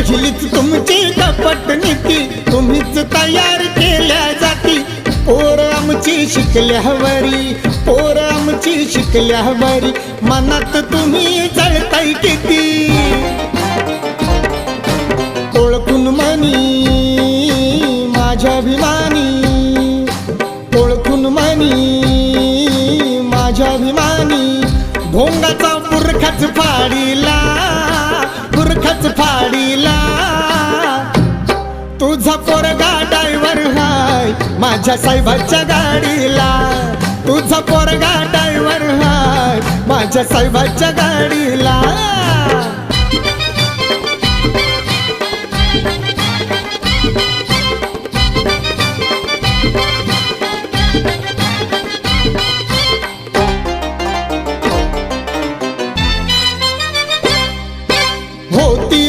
पाहिलीच तुमची कपट नीती तुम्हीच तयार केल्या जाती. पोर आमची शिकल्यावरी पोर आमची शिकल्यावरी मनात तुम्ही जळताय किती? ओळखून मनी माझ्या अभिमानी. ओळखून मनी माझ्या अभिमानी. भोंगाचा पुरखाच फाडीला माझ्या साहेबाच्या गाडीला. तुझा पोरगा ड्रायव्हर हाय. माझ्या साहेबाच्या गाडीला. होती